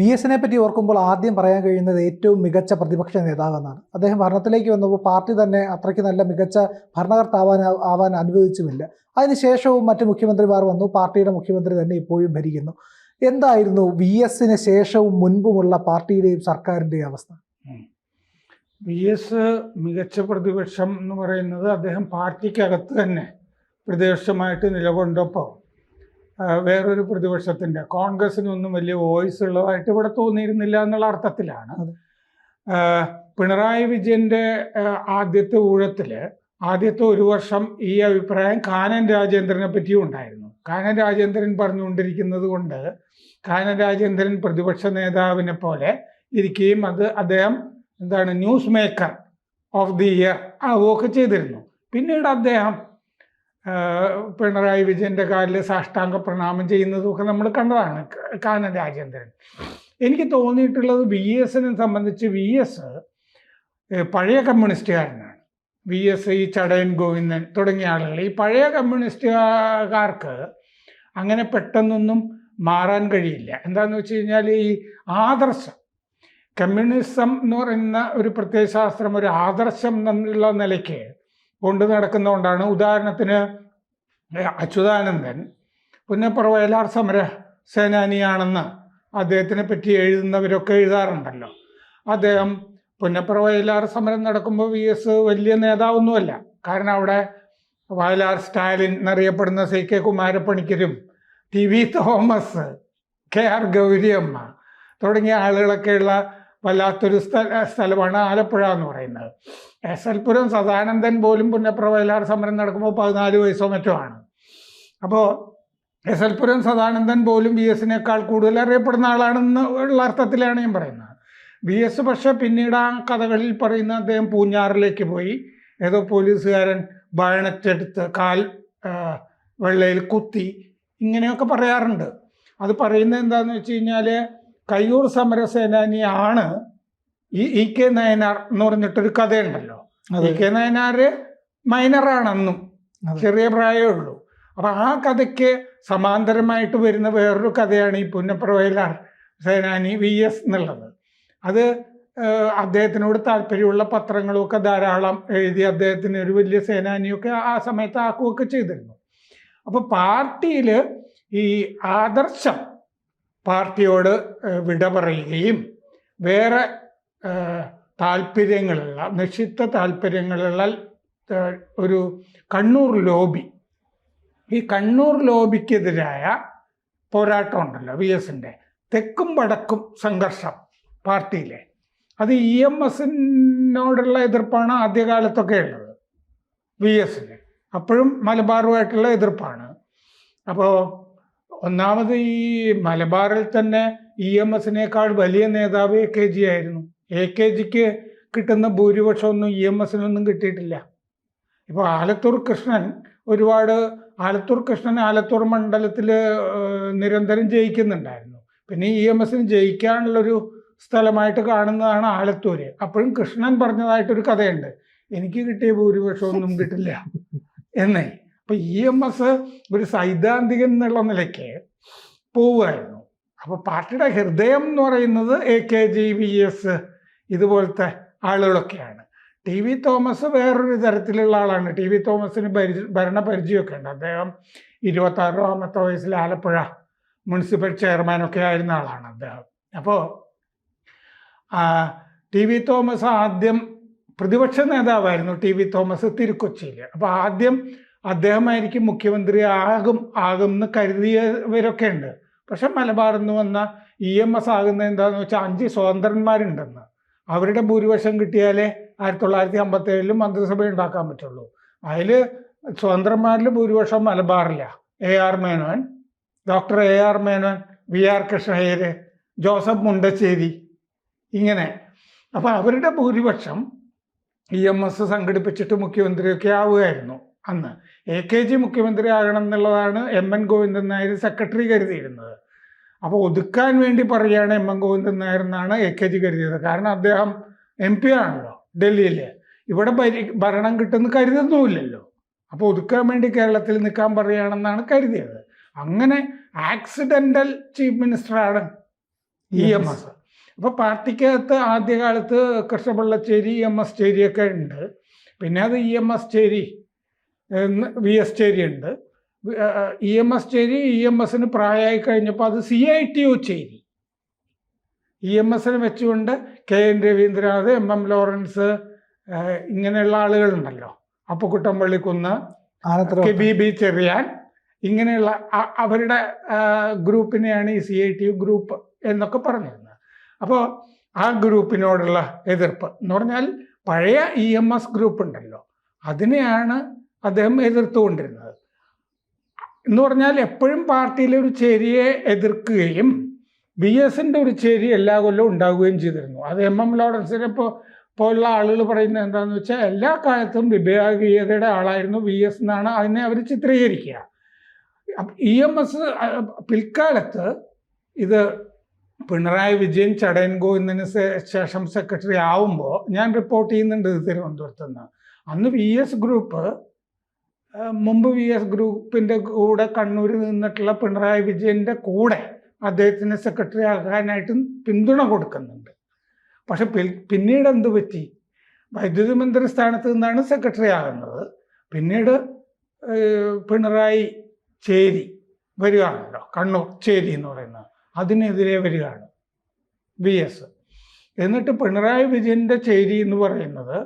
V എസിനെ പറ്റി ഓർക്കുമ്പോൾ ആദ്യം പറയാൻ കഴിയുന്നത് ഏറ്റവും മികച്ച പ്രതിപക്ഷ നേതാവെന്നാണ്. അദ്ദേഹം ഭരണത്തിലേക്ക് വന്നപ്പോൾ പാർട്ടി തന്നെ അത്രയ്ക്ക് നല്ല മികച്ച ഭരണകർത്താവാൻ ആവാൻ അനുവദിച്ചുമില്ല. അതിനുശേഷവും മറ്റ് മുഖ്യമന്ത്രിമാർ വന്നു. പാർട്ടിയുടെ മുഖ്യമന്ത്രി തന്നെ ഇപ്പോഴും ഭരിക്കുന്നു. എന്തായിരുന്നു വി എസിന് ശേഷവും മുൻപുമുള്ള പാർട്ടിയുടെയും സർക്കാരിന്റെയും അവസ്ഥ? വി എസ് മികച്ച പ്രതിപക്ഷം എന്ന് പറയുന്നത് അദ്ദേഹം പാർട്ടിക്കകത്ത് തന്നെ പ്രതിപക്ഷമായിട്ട് നിലകൊണ്ടപ്പോൾ വേറൊരു പ്രതിപക്ഷത്തിന്റെ കോൺഗ്രസിനൊന്നും വലിയ വോയിസ് ഉള്ളതായിട്ട് ഇവിടെ തോന്നിയിരുന്നില്ല എന്നുള്ള അർത്ഥത്തിലാണ്. പിണറായി വിജയന്റെ ആദ്യത്തെ ഊഴത്തിൽ ആദ്യത്തെ ഒരു വർഷം ഈ അഭിപ്രായം കാനൻ രാജേന്ദ്രനെ പറ്റിയും ഉണ്ടായിരുന്നു. കാനൻ രാജേന്ദ്രൻ പറഞ്ഞുകൊണ്ടിരിക്കുന്നത് കൊണ്ട് കാനൻ രാജേന്ദ്രൻ പ്രതിപക്ഷ നേതാവിനെ പോലെ ഇരിക്കുകയും അത് അദ്ദേഹം എന്താണ് news maker of the year ആവുകയൊക്കെ ചെയ്തിരുന്നു. പിന്നീട് അദ്ദേഹം പിണറായി വിജയന്റെ കാലിൽ സാഷ്ടാംഗ പ്രണാമം ചെയ്യുന്നതൊക്കെ നമ്മൾ കണ്ടതാണ് കാനൻ രാജേന്ദ്രൻ. എനിക്ക് തോന്നിയിട്ടുള്ളത് വി എസിനെ സംബന്ധിച്ച് വി എസ് പഴയ കമ്മ്യൂണിസ്റ്റുകാരനാണ്. വി എസ് ഈ ചടയൻ ഗോവിന്ദൻ തുടങ്ങിയ ആളുകൾ. ഈ പഴയ കമ്മ്യൂണിസ്റ്റുകാർക്ക് അങ്ങനെ പെട്ടെന്നൊന്നും മാറാൻ കഴിയില്ല. എന്താണെന്ന് വെച്ച് കഴിഞ്ഞാൽ ഈ ആദർശം കമ്മ്യൂണിസം എന്ന് പറയുന്ന ഒരു പ്രത്യയശാസ്ത്രം ഒരു ആദർശം എന്നുള്ള നിലയ്ക്ക് കൊണ്ടു നടക്കുന്നതുകൊണ്ടാണ് ഉദാഹരണത്തിന് അച്യുതാനന്ദൻ പുന്നപ്പുറ വയലാർ സമര സേനാനിയാണെന്ന് അദ്ദേഹത്തിനെ പറ്റി എഴുതുന്നവരൊക്കെ എഴുതാറുണ്ടല്ലോ. അദ്ദേഹം പുന്നപ്പുറ വയലാർ സമരം നടക്കുമ്പോൾ വി എസ് വലിയ നേതാവൊന്നുമല്ല. കാരണം അവിടെ വയലാർ സ്റ്റാലിൻ എന്നറിയപ്പെടുന്ന C K കുമാരപ്പണിക്കരും T V Thomas K R Gowriamma തുടങ്ങിയ ആളുകളൊക്കെയുള്ള വല്ലാത്തൊരു സ്ഥല സ്ഥലമാണ് ആലപ്പുഴ എന്ന് പറയുന്നത്. എസ് എൽ പുരം സദാനന്ദൻ പോലും പുന്നപ്ര വയലാർ സമരം നടക്കുമ്പോൾ പതിനാല് വയസ്സോ മറ്റോ ആണ്. അപ്പോൾ എസ് എൽ പുരം സദാനന്ദൻ പോലും ബി എസിനേക്കാൾ കൂടുതൽ അറിയപ്പെടുന്ന ആളാണെന്ന് ഉള്ള അർത്ഥത്തിലാണ് ഞാൻ പറയുന്നത്. ബി എസ് പക്ഷേ പിന്നീട് ആ കഥകളിൽ പറയുന്ന അദ്ദേഹം പൂഞ്ഞാറിലേക്ക് പോയി. ഏതോ പോലീസുകാരൻ ബയണറ്റെടുത്ത് കാൽ വെള്ളയിൽ കുത്തി ഇങ്ങനെയൊക്കെ പറയാറുണ്ട്. അത് പറയുന്നത് എന്താണെന്ന് വെച്ച് കഴിഞ്ഞാൽ കയ്യൂർ സമരസേനാനിയാണ് ഈ ഇ കെ നയനാർ എന്ന് പറഞ്ഞിട്ടൊരു കഥയുണ്ടല്ലോ. ഇ കെ നയനാർ മൈനറാണെന്നും ചെറിയ പ്രായമേ ഉള്ളൂ അപ്പം ആ കഥയ്ക്ക് സമാന്തരമായിട്ട് വരുന്ന വേറൊരു കഥയാണ് ഈ പുന്നപ്രവയലാർ സേനാനി വി എസ് എന്നുള്ളത്. അത് അദ്ദേഹത്തിനോട് താല്പര്യമുള്ള പത്രങ്ങളൊക്കെ ധാരാളം എഴുതി അദ്ദേഹത്തിന് ഒരു വലിയ സേനാനിയൊക്കെ ആ സമയത്ത് ആക്കുകയൊക്കെ ചെയ്തിരുന്നു. അപ്പോൾ പാർട്ടിയിൽ ഈ ആദർശം പാർട്ടിയോട് വിട പറയുകയും വേറെ താല്പര്യങ്ങളുള്ള നിക്ഷിപ്ത താല്പര്യങ്ങളുള്ള ഒരു കണ്ണൂർ ലോബി. ഈ കണ്ണൂർ ലോബിക്കെതിരായ പോരാട്ടം ഉണ്ടല്ലോ വി എസിന്റെ. തെക്കും വടക്കും സംഘർഷം പാർട്ടിയിലെ. അത് ഇ എം എസിനോടുള്ള എതിർപ്പാണ് ആദ്യകാലത്തൊക്കെ ഉള്ളത് വി എസിന്. അപ്പോഴും മലബാറുമായിട്ടുള്ള എതിർപ്പാണ്. അപ്പോൾ ഒന്നാമത് ഈ മലബാറിൽ തന്നെ ഇ എം എസിനേക്കാൾ വലിയ നേതാവ് കെ ജി ആയിരുന്നു. എ കെ ജിക്ക് കിട്ടുന്ന ഭൂരിപക്ഷമൊന്നും ഇ എം എസിനൊന്നും കിട്ടിയിട്ടില്ല. ഇപ്പോൾ ആലത്തൂർ കൃഷ്ണൻ ഒരുപാട് ആലത്തൂർ കൃഷ്ണൻ ആലത്തൂർ മണ്ഡലത്തിൽ നിരന്തരം ജയിക്കുന്നുണ്ടായിരുന്നു. പിന്നെ ഇ എം എസിന് ജയിക്കാനുള്ളൊരു സ്ഥലമായിട്ട് കാണുന്നതാണ് ആലത്തൂര്. അപ്പോഴും കൃഷ്ണൻ പറഞ്ഞതായിട്ടൊരു കഥയുണ്ട്. എനിക്ക് കിട്ടിയ ഭൂരിപക്ഷമൊന്നും കിട്ടില്ല എന്നേ. അപ്പൊ ഇ എം എസ് ഒരു സൈദ്ധാന്തികൻ എന്നുള്ള നിലയ്ക്ക് പോവുമായിരുന്നു അപ്പോൾ പാർട്ടിയുടെ ഹൃദയം എന്ന് പറയുന്നത് A K G V S ഇതുപോലത്തെ ആളുകളൊക്കെയാണ്. ടി വി തോമസ് വേറൊരു തരത്തിലുള്ള ആളാണ്. ടി വി തോമസിന് പരി ഭരണപരിചയമൊക്കെ ഉണ്ട്. അദ്ദേഹം ഇരുപത്താറാമത്തെ വയസ്സിൽ ആലപ്പുഴ മുനിസിപ്പൽ ചെയർമാനൊക്കെ ആയിരുന്ന ആളാണ് അദ്ദേഹം. അപ്പോൾ ടി വി തോമസ് ആദ്യം പ്രതിപക്ഷ നേതാവായിരുന്നു ടി വി തോമസ് തിരുക്കൊച്ചിയിൽ അപ്പോൾ ആദ്യം അദ്ദേഹമായിരിക്കും മുഖ്യമന്ത്രി ആകും ആകും എന്ന് കരുതിയവരൊക്കെ ഉണ്ട്. പക്ഷെ മലബാറിൽ നിന്ന് വന്ന ഇ എം എസ് ആകുന്നത് എന്താണെന്ന് വെച്ചാൽ അഞ്ച് സ്വതന്ത്രന്മാരുണ്ടെന്ന്. അവരുടെ ഭൂരിപക്ഷം കിട്ടിയാലേ ആയിരത്തി തൊള്ളായിരത്തി അമ്പത്തി ഏഴിലും മന്ത്രിസഭ ഉണ്ടാക്കാൻ പറ്റുള്ളൂ. അതിൽ സ്വതന്ത്രന്മാരിൽ ഭൂരിപക്ഷം മലബാറില്ല A R Menon doctor A R Menon V R Krishna Iyer Joseph Mundassery ഇങ്ങനെ. അപ്പോൾ അവരുടെ ഭൂരിപക്ഷം ഇ എം എസ് സംഘടിപ്പിച്ചിട്ട് മുഖ്യമന്ത്രിയൊക്കെ ആവുകയായിരുന്നു അന്ന്. എ കെ ജി മുഖ്യമന്ത്രി ആകണം എന്നുള്ളതാണ് M N Govindan Nair secretary കരുതിയിരുന്നത്. അപ്പോൾ ഒതുക്കാൻ വേണ്ടി പറയുകയാണ് എം എൻ ഗോവിന്ദൻ നായർ എന്നാണ് എ കെ ജി കരുതിയത്. കാരണം അദ്ദേഹം എം പി ആണല്ലോ ഡൽഹിയിൽ ഇവിടെ ഭരി ഭരണം കിട്ടുമെന്ന് കരുതുന്നുമില്ലല്ലോ. അപ്പോൾ ഒതുക്കാൻ വേണ്ടി കേരളത്തിൽ നിൽക്കാൻ പറയുകയാണെന്നാണ് കരുതിയത്. അങ്ങനെ ആക്സിഡന്റൽ ചീഫ് മിനിസ്റ്ററാണ് ഇ എം എസ്. അപ്പോൾ പാർട്ടിക്കകത്ത് ആദ്യകാലത്ത് കൃഷ്ണപിള്ളച്ചേരി ഇ എം എസ് ചേരിയൊക്കെ ഉണ്ട്. പിന്നെ അത് ഇ എം എസ് ചേരി വി എസ് ചേരി ഉണ്ട് ഇ എം എസ് ചേരി ഇ എം എസിന് പ്രായമായി കഴിഞ്ഞപ്പോൾ അത് സി ഐ ടി ഒ ചേരി ഇ എം എസിനെ വെച്ചുകൊണ്ട് K N Raveendranath M M Lawrence ഇങ്ങനെയുള്ള ആളുകളുണ്ടല്ലോ. Appukuttan Pallikkunnu K B B Cheriyan ഇങ്ങനെയുള്ള അവരുടെ ഗ്രൂപ്പിനെയാണ് ഈ C I T U group എന്നൊക്കെ പറഞ്ഞിരുന്നത്. അപ്പോൾ ആ ഗ്രൂപ്പിനോടുള്ള എതിർപ്പ് എന്ന് പറഞ്ഞാൽ പഴയ ഇ എം എസ് ഗ്രൂപ്പ് ഉണ്ടല്ലോ അതിനെയാണ് അദ്ദേഹം എതിർത്തുകൊണ്ടിരുന്നത്. എന്ന് പറഞ്ഞാൽ എപ്പോഴും പാർട്ടിയിലെ ഒരു ചേരിയെ എതിർക്കുകയും ബി എസിന്റെ ഒരു ചേരി എല്ലാ കൊല്ലവും ഉണ്ടാവുകയും ചെയ്തിരുന്നു. അത് എം എം ലോറൻസിനെ ഇപ്പോൾ പോലുള്ള ആളുകൾ പറയുന്നത് എന്താണെന്ന് വെച്ചാൽ എല്ലാ കാലത്തും വിഭാഗീയതയുടെ ആളായിരുന്നു വി എസ് എന്നാണ് അതിനെ അവർ ചിത്രീകരിക്കുക. ഇ എം എസ് പിൽക്കാലത്ത് ഇത് പിണറായി വിജയൻ ചടയൻ ഗോവിന്ദന് ശേ- ശേഷം സെക്രട്ടറി ആവുമ്പോൾ ഞാൻ റിപ്പോർട്ട് ചെയ്യുന്നുണ്ട് തിരുവനന്തപുരത്ത് നിന്ന്. അന്ന് വി എസ് ഗ്രൂപ്പ് മുമ്പ് വി എസ് ഗ്രൂപ്പിന്റെ കൂടെ കണ്ണൂരിൽ നിന്നിട്ടുള്ള പിണറായി വിജയന്റെ കൂടെ അദ്ദേഹത്തിന് സെക്രട്ടറി ആകാനായിട്ട് പിന്തുണ കൊടുക്കുന്നുണ്ട്. പക്ഷെ പിന്നീട് എന്ത് പറ്റി? വൈദ്യുതി മന്ത്രി സ്ഥാനത്ത് നിന്നാണ് സെക്രട്ടറി ആകുന്നത്. പിന്നീട് പിണറായി ചേരി വരികയാണല്ലോ കണ്ണൂർ ചേരി എന്ന് പറയുന്നത്. അതിനെതിരെ വരികയാണ് വി എസ്. എന്നിട്ട് പിണറായി വിജയന്റെ ചേരി എന്ന് പറയുന്നത്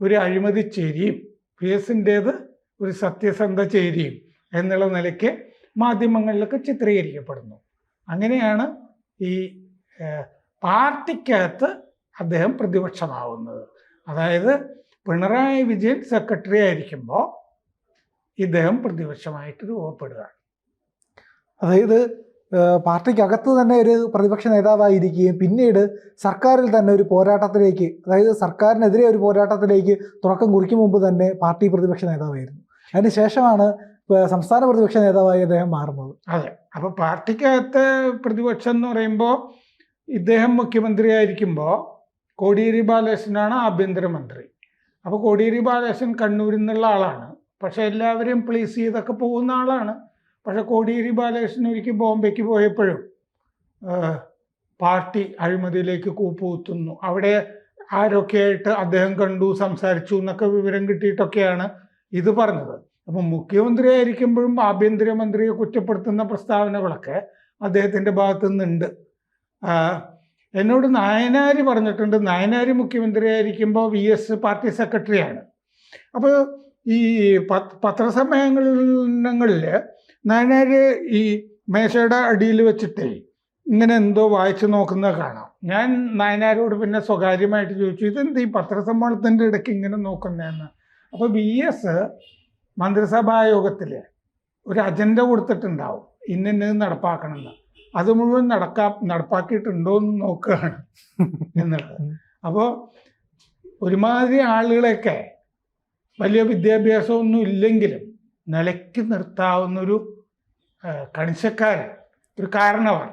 ഒരു അഴിമതി ചേരിയും വി എസിന്റേത് ഒരു സത്യസന്ധ ചേരിയും എന്നുള്ള നിലയ്ക്ക് മാധ്യമങ്ങളിലൊക്കെ ചിത്രീകരിക്കപ്പെടുന്നു. അങ്ങനെയാണ് ഈ പാർട്ടിക്കകത്ത് അദ്ദേഹം പ്രതിപക്ഷമാവുന്നത്. അതായത് പിണറായി വിജയൻ സെക്രട്ടറി ആയിരിക്കുമ്പോൾ ഇദ്ദേഹം പ്രതിപക്ഷമായിട്ട് രൂപപ്പെടുകയാണ്. അതായത് പാർട്ടിക്കകത്ത് തന്നെ ഒരു പ്രതിപക്ഷ നേതാവായിരിക്കുകയും പിന്നീട് സർക്കാരിൽ തന്നെ ഒരു പോരാട്ടത്തിലേക്ക് അതായത് സർക്കാരിനെതിരെ ഒരു പോരാട്ടത്തിലേക്ക് തുടക്കം കുറിക്കും മുമ്പ് തന്നെ പാർട്ടി പ്രതിപക്ഷ നേതാവായിരുന്നു. അതിന് ശേഷമാണ് സംസ്ഥാന പ്രതിപക്ഷ നേതാവായി അദ്ദേഹം മാറുന്നത്. അതെ. അപ്പൊ പാർട്ടിക്കകത്ത് പ്രതിപക്ഷം എന്ന് പറയുമ്പോൾ ഇദ്ദേഹം മുഖ്യമന്ത്രിയായിരിക്കുമ്പോൾ കോടിയേരി ബാലകൃഷ്ണനാണ് ആഭ്യന്തരമന്ത്രി. അപ്പോൾ കോടിയേരി ബാലകൃഷ്ണൻ കണ്ണൂരിൽ നിന്നുള്ള ആളാണ്. പക്ഷെ എല്ലാവരെയും പ്ലീസ് ചെയ്തൊക്കെ പോകുന്ന ആളാണ്. പക്ഷെ കോടിയേരി ബാലകൃഷ്ണൻ ഒരിക്കൽ ബോംബെക്ക് പോയപ്പോഴും പാർട്ടി അഴിമതിയിലേക്ക് കൂപ്പുകുത്തുന്നു. അവിടെ ആരൊക്കെയായിട്ട് അദ്ദേഹം കണ്ടു സംസാരിച്ചു എന്നൊക്കെ വിവരം കിട്ടിയിട്ടൊക്കെയാണ് ഇത് പറഞ്ഞത്. അപ്പം മുഖ്യമന്ത്രി ആയിരിക്കുമ്പോഴും ആഭ്യന്തരമന്ത്രിയെ കുറ്റപ്പെടുത്തുന്ന പ്രസ്താവനകളൊക്കെ അദ്ദേഹത്തിന്റെ ഭാഗത്തു നിന്നുണ്ട് എന്നോട് നായനാരി പറഞ്ഞിട്ടുണ്ട്. നായനാരി മുഖ്യമന്ത്രി ആയിരിക്കുമ്പോൾ വി എസ് പാർട്ടി സെക്രട്ടറിയാണ്. അപ്പോൾ ഈ പത്- പത്രസമ്മേളനങ്ങളിൽ നായനാര് ഈ മേശയുടെ അടിയിൽ വെച്ചിട്ടേ ഇങ്ങനെ എന്തോ വായിച്ചു നോക്കുന്നത് കാണാം. ഞാൻ നായനാരോട് പിന്നെ സ്വകാര്യമായിട്ട് ചോദിച്ചു ഇതെന്ത് ഈ പത്രസമ്മേളനത്തിന്റെ ഇടയ്ക്ക് ഇങ്ങനെ നോക്കുന്നതെന്ന് അപ്പോൾ വി എസ് മന്ത്രിസഭാ യോഗത്തിൽ ഒരു അജണ്ട കൊടുത്തിട്ടുണ്ടാവും. ഇന്നത് നടപ്പാക്കണമെന്ന് അത് മുഴുവൻ നടക്കാ നടപ്പാക്കിയിട്ടുണ്ടോ എന്ന് നോക്കുകയാണ് എന്നുള്ളത്. അപ്പോൾ ഒരുമാതിരി ആളുകളെയൊക്കെ വലിയ വിദ്യാഭ്യാസമൊന്നും ഇല്ലെങ്കിലും നിലയ്ക്ക് നിർത്താവുന്നൊരു കണിശക്കാരൻ ഒരു കാരണവർ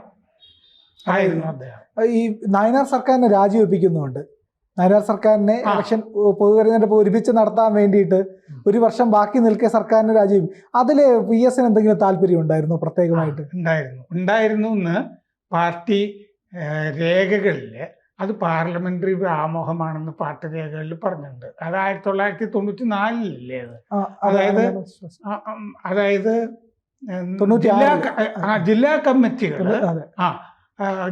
ആയിരുന്നു അദ്ദേഹം. ഈ നയനാർ സർക്കാരിനെ രാജിവെപ്പിക്കുന്നുണ്ട് നായനാർ സർക്കാരിനെ ഇലക്ഷൻ പൊതു തെരഞ്ഞെടുപ്പ് ഒരുമിച്ച് നടത്താൻ വേണ്ടിയിട്ട് ഒരു വർഷം ബാക്കി നിൽക്കെ സർക്കാരിനെ രാജ്യം അതിൽ പി എസിന് എന്തെങ്കിലും താല്പര്യം ഉണ്ടായിരുന്നു പ്രത്യേകമായിട്ട്? ഉണ്ടായിരുന്നു. ഉണ്ടായിരുന്നു എന്ന് പാർട്ടി രേഖകളിൽ അത് പാർലമെന്ററി വ്യാമോഹമാണെന്ന് പാർട്ടി രേഖകളിൽ പറഞ്ഞിട്ടുണ്ട്. അത് ആയിരത്തി തൊള്ളായിരത്തി തൊണ്ണൂറ്റി നാലിലല്ലേ അത് അതായത് അതായത് ജില്ലാ കമ്മിറ്റികൾ ആ,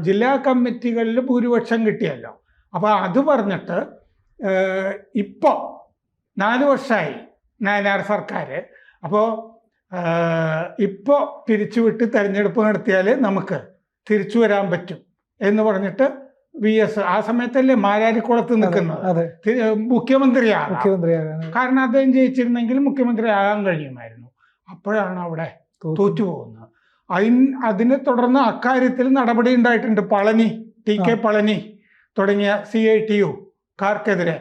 ജില്ലാ കമ്മിറ്റികളിൽ ഭൂരിപക്ഷം കിട്ടിയല്ലോ. അപ്പോൾ അത് പറഞ്ഞിട്ട് ഇപ്പോൾ നാല് വർഷമായി നയനാർ സർക്കാർ അപ്പോൾ ഇപ്പോൾ പിരിച്ചുവിട്ട് തിരഞ്ഞെടുപ്പ് നടത്തിയാൽ നമുക്ക് തിരിച്ചു വരാൻ പറ്റും എന്ന് പറഞ്ഞിട്ട് വി എസ് ആ സമയത്തല്ലേ മാരാരിക്കുളത്ത് നിൽക്കുന്നത്. മുഖ്യമന്ത്രിയാണ് കാരണം അദ്ദേഹം ജയിച്ചിരുന്നെങ്കിൽ മുഖ്യമന്ത്രി ആകാൻ കഴിയുമായിരുന്നു. അപ്പോഴാണ് അവിടെ തോറ്റു. പോകുന്നത് അതിന് അതിനെ തുടർന്ന് അക്കാര്യത്തിൽ നടപടി ഉണ്ടായിട്ടുണ്ട് പളനി ടി കെ പളനി. തുടങ്ങിയ സി ഐ ടി യു കാർക്കെതിരെ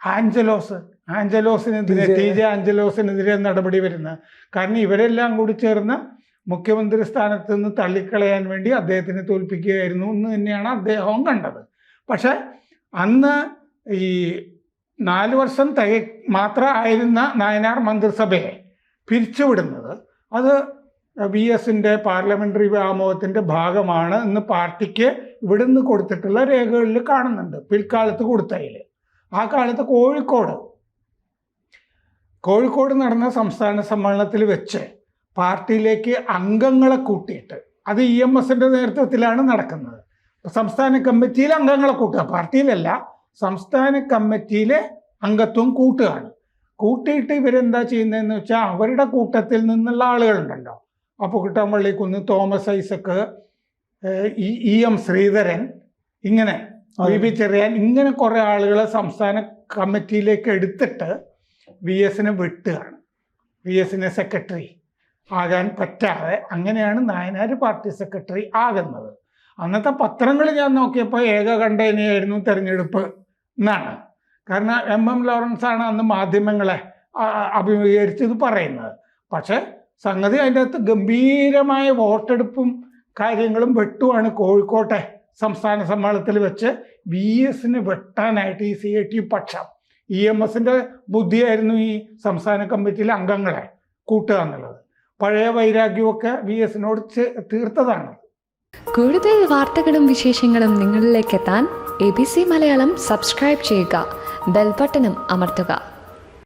ആഞ്ചലോസ് ആഞ്ചലോസിനെതിരെ ടി ജെ ആഞ്ചലോസിനെതിരെ നടപടി വരുന്നത് കാരണം ഇവരെല്ലാം കൂടി ചേർന്ന് മുഖ്യമന്ത്രി സ്ഥാനത്ത് നിന്ന് തള്ളിക്കളയാൻ വേണ്ടി അദ്ദേഹത്തിനെ തോൽപ്പിക്കുകയായിരുന്നു എന്ന് തന്നെയാണ് അദ്ദേഹവും കണ്ടത്. പക്ഷെ അന്ന് ഈ നാല് വർഷം തിക മാത്രമായിരുന്ന നായനാർ മന്ത്രിസഭയെ പിരിച്ചുവിടുന്നത് അത് വി എസിന്റെ പാർലമെന്ററി വ്യാമോഹത്തിന്റെ ഭാഗമാണ് എന്ന് പാർട്ടിക്ക് ഇവിടുന്ന് കൊടുത്തിട്ടുള്ള രേഖകളിൽ കാണുന്നുണ്ട്. പിൽക്കാലത്ത് കൊടുത്തതിൽ ആ കാലത്ത് കോഴിക്കോട്. കോഴിക്കോട് നടന്ന സംസ്ഥാന സമ്മേളനത്തിൽ വെച്ച് പാർട്ടിയിലേക്ക് അംഗങ്ങളെ കൂട്ടിയിട്ട് അത് ഇ എം എസിന്റെ നേതൃത്വത്തിലാണ് നടക്കുന്നത്. സംസ്ഥാന കമ്മിറ്റിയിൽ അംഗങ്ങളെ കൂട്ടുക പാർട്ടിയിലല്ല സംസ്ഥാന കമ്മിറ്റിയിലെ അംഗത്വം കൂട്ടുകയാണ്. കൂട്ടിയിട്ട് ഇവരെന്താ ചെയ്യുന്നതെന്ന് വെച്ചാൽ അവരുടെ കൂട്ടത്തിൽ നിന്നുള്ള ആളുകളുണ്ടല്ലോ. അപ്പോൾ കുന്ന് Thomas Isaac E M Sreedharan ഇങ്ങനെ വി പി ചെറിയാൻ ഇങ്ങനെ കുറെ ആളുകളെ സംസ്ഥാന കമ്മിറ്റിയിലേക്ക് എടുത്തിട്ട് വി എസിനെ വിട്ടുകയാണ് വി എസിനെ സെക്രട്ടറി ആകാൻ പറ്റാതെ അങ്ങനെയാണ് നായനാർ പാർട്ടി സെക്രട്ടറി ആകുന്നത്. അന്നത്തെ പത്രങ്ങൾ ഞാൻ നോക്കിയപ്പോൾ ഏക കണ്ടേനെയായിരുന്നു തെരഞ്ഞെടുപ്പ് എന്നാണ്. കാരണം എം എം ലോറൻസ് ആണ് അന്ന് മാധ്യമങ്ങളെ അഭിമുഖീകരിച്ചത് പറയുന്നത്. പക്ഷെ സംഗതി അതിന്റെ അകത്ത് ഗംഭീരമായ വോട്ടെടുപ്പും കാര്യങ്ങളും വെട്ടുമാണ് കോഴിക്കോട്ടെ സംസ്ഥാന സമ്മേളനത്തിൽ വെച്ച് വി എസിന് വെട്ടാനായിട്ട് ഈ സി ഐ ടി പക്ഷം. ഇ എം എസിന്റെ ബുദ്ധിയായിരുന്നു ഈ സംസ്ഥാന കമ്മിറ്റിയിലെ അംഗങ്ങളെ കൂട്ടുക എന്നുള്ളത്. പഴയ വൈരാഗ്യമൊക്കെ വി എസിനോട് തീർത്തതാണ്. കൂടുതൽ വാർത്തകളും വിശേഷങ്ങളും നിങ്ങളിലേക്ക് എത്താൻ A B C Malayalam subscribe ചെയ്യുക. ബെൽബട്ടനും അമർത്തുക.